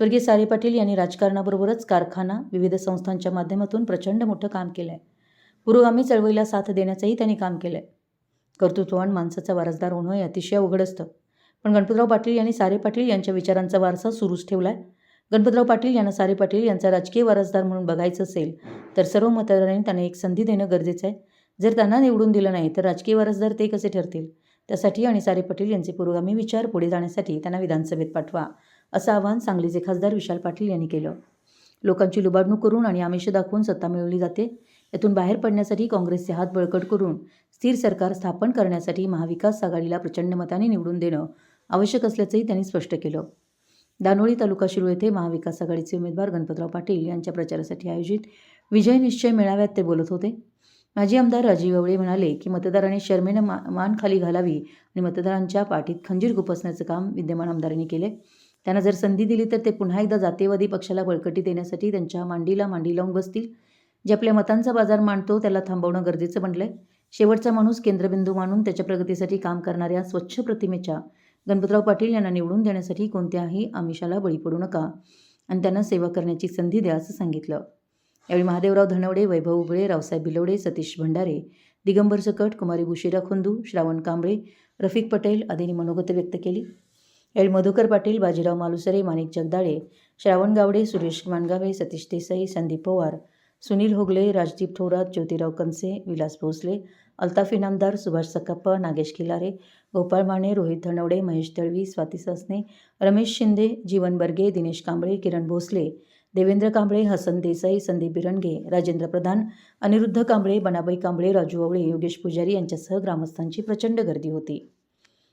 स्वर्गीय सारे पाटील यांनी राजकारणाबरोबरच कारखाना विविध संस्थांच्या माध्यमातून प्रचंड मोठं काम केलं आहे पुरोगामी चळवळीला साथ देण्याचंही त्यांनी काम केलं आहे कर्तृत्ववान माणसाचा वारसदार होणं हे अतिशय अवघड असतं. पण गणपतराव पाटील यांनी सारे पाटील यांच्या विचारांचा वारसा सुरूच ठेवला आहे गणपतराव पाटील यांना सारे पाटील यांचा राजकीय वारसदार म्हणून बघायचं असेल तर सर्व मतदारांनी त्यांना एक संधी देणं गरजेचं आहे. जर त्यांना निवडून दिलं नाही तर राजकीय वारसदार ते कसे ठरतील? त्यासाठी आणि सारे पाटील यांचे पुरोगामी विचार पुढे जाण्यासाठी त्यांना विधानसभेत पाठवा. असं आवाहन सांगलीचे खासदार विशाल पाटील यांनी केलं. लोकांची लुबाडणूक करून आणि आमिष दाखवून सत्ता मिळवली जाते. यातून बाहेर पडण्यासाठी काँग्रेसचे हात बळकट करून स्थिर सरकार स्थापन करण्यासाठी महाविकास आघाडीला प्रचंड मताने निवडून देणं आवश्यक असल्याचंही त्यांनी स्पष्ट केलं. दानोळी तालुका शिरूळ येथे महाविकास आघाडीचे उमेदवार गणपतराव पाटील यांच्या प्रचारासाठी आयोजित विजय निश्चय मेळाव्यात ते बोलत होते. माजी आमदार राजीव गवळे म्हणाले की मतदारांनी शर्मेनं मा मान खाली घालावी आणि मतदारांच्या पाठीत खंजीर गुपसण्याचं काम विद्यमान आमदारांनी केले त्यांना जर संधी दिली तर ते पुन्हा एकदा जातीयवादी पक्षाला बळकटी देण्यासाठी त्यांच्या मांडीला मांडी लावून बसतील. जे आपल्या मतांचा बाजार मांडतो त्याला थांबवणं गरजेचं बनलं आहे शेवटचा माणूस केंद्रबिंदू मानून त्याच्या प्रगतीसाठी काम करणाऱ्या स्वच्छ प्रतिमेच्या गणपतराव पाटील यांना निवडून देण्यासाठी कोणत्याही आमिषाला बळी पडू नका आणि त्यांना सेवा करण्याची संधी द्या असं सांगितलं. यावेळी महादेवराव धनवडे वैभव उबळे रावसाहेब बिलवडे सतीश भंडारे दिगंबर सकट कुमारी बुशिरा खुंदू श्रावण कांबळे रफिक पटेल आदींनी मनोगत व्यक्त केली. एल मधुकर पाटील बाजीराव मालुसरे माणिक जगदाळे श्रावण गावडे सुरेश मानगावे सतीश देसाई संदीप पवार सुनील होगले राजदीप थोरात ज्योतिराव कनसे विलास भोसले अल्ताफ इनामदार सुभाष सकाप्पा नागेश खिलारे गोपाळ माने रोहित धनवडे महेश दळवी स्वाती सासने रमेश शिंदे जीवन बर्गे दिनेश कांबळे किरण भोसले देवेंद्र कांबळे हसन देसाई संदीप बिरणगे राजेंद्र प्रधान अनिरुद्ध कांबळे बनाबाई कांबळे राजू आवळे योगेश पुजारी यांच्यासह ग्रामस्थांची प्रचंड गर्दी होती.